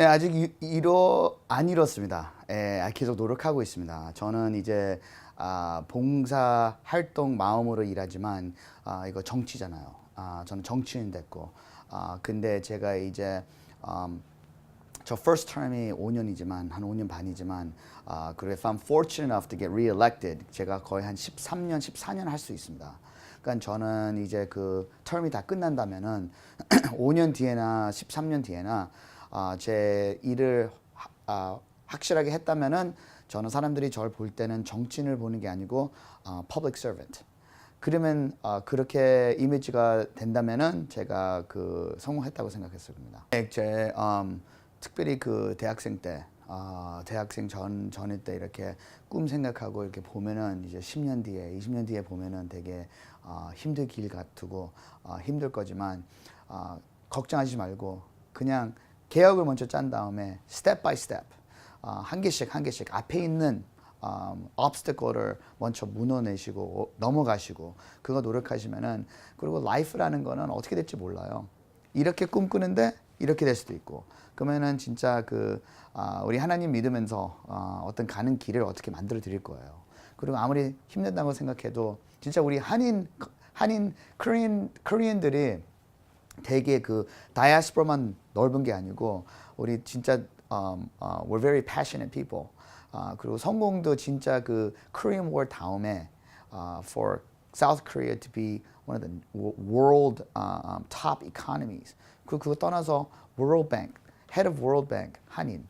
네, 아직 이- 이뤄 안 이뤘습니다. 예, 계속 노력하고 있습니다. 저는 이제 아, 봉사 활동 마음으로 일하지만 아, 이거 정치잖아요. 아, 저는 정치인 됐고, 아, 근데 제가 이제 음, 저 first term이 5년이지만 한 5년 반이지만 아, if I'm fortunate enough to get re-elected 제가 거의 한 13년, 14년 할 수 있습니다. 그러니까 저는 이제 그 term이 다 끝난다면은 5년 뒤에나 13년 뒤에나 아, 제 일을 하- 아, 확실하게 했다면은 저는 사람들이 저를 볼 때는 정치인을 보는 게 아니고 아, public servant. 그러면 어, 그렇게 이미지가 된다면은 제가 그 성공했다고 생각했습니다. 네, 제 음, 특별히 그 대학생 때, 어, 대학생 전 전일 때 이렇게 꿈 생각하고 이렇게 보면은 이제 10년 뒤에, 20년 뒤에 보면은 되게 어, 힘들 길 같고 어, 힘들 거지만 어, 걱정하지 말고 그냥 개혁을 먼저 짠 다음에 스텝 바이 스텝 어, 한 개씩 한 개씩 앞에 있는 um, obstacle를 먼저 무너내시고 어, 넘어가시고 그거 노력하시면은 그리고 라이프라는 거는 어떻게 될지 몰라요. 이렇게 꿈꾸는데 이렇게 될 수도 있고 그러면은 진짜 그 아, 우리 하나님 믿으면서 어, 어떤 가는 길을 어떻게 만들어 드릴 거예요. 그리고 아무리 힘든다고 생각해도 진짜 우리 한인 한인 코리안 코리안들이 되게 그 다이아스포라만 넓은 게 아니고 우리 진짜 um, uh, we're very passionate people. 아, 그리고 성공도 진짜 그 Korean War 다음에 uh, for South Korea to be one of the wo- world uh, um, top economies. 그 그거 떠나서 World Bank, head of World Bank 한인,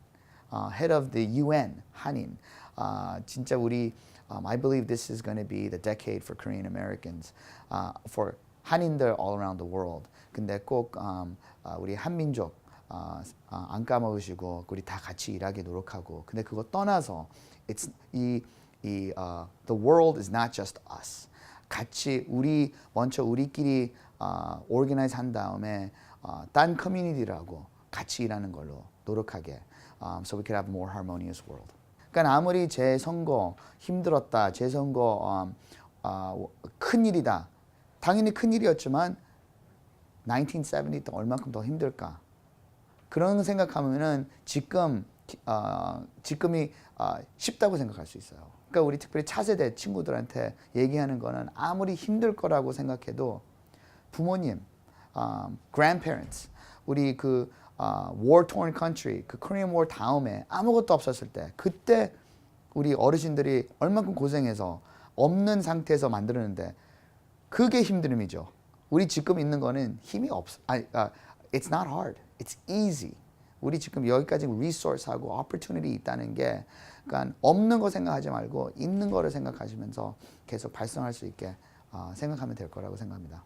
uh, head of the UN 한인. 아, 진짜 우리 um, I believe this is going to be the decade for Korean Americans, uh, for 한인들 all around the world. 근데 꼭 um, 아, 우리 한민족 아, 아, 안 까먹으시고 우리 다 같이 일하게 노력하고 근데 그거 떠나서 it's 이, 이 uh, the world is not just us 같이 우리 먼저 우리끼리 어, organize 한 다음에 어, 딴 커뮤니티라고 같이 일하는 걸로 노력하게 um, so we could have more harmonious world. 그러니까 아무리 제 선거 힘들었다, 제 선거 음, 어, 큰 일이다. 당연히 큰 일이었지만 1970 때 얼마큼 더 힘들까? 그런 생각하면은 지금 어, 지금이 어, 쉽다고 생각할 수 있어요. 그러니까 우리 특별히 차세대 친구들한테 얘기하는 거는 아무리 힘들 거라고 생각해도 부모님, um, grandparents, 우리 그 어, war torn country, 그 Korean War 다음에 아무것도 없었을 때 그때 우리 어르신들이 얼만큼 고생해서 없는 상태에서 만들었는데 그게 힘듦이죠. 우리 지금 있는 거는 힘이 없. 아니, 아, it's not hard. It's easy. 우리 지금 여기까지 resource하고 opportunity 있다는 게, 그러니까 없는 거 생각하지 말고 있는 거를 생각하시면서 계속 발성할 수 있게 어, 생각하면 될 거라고 생각합니다.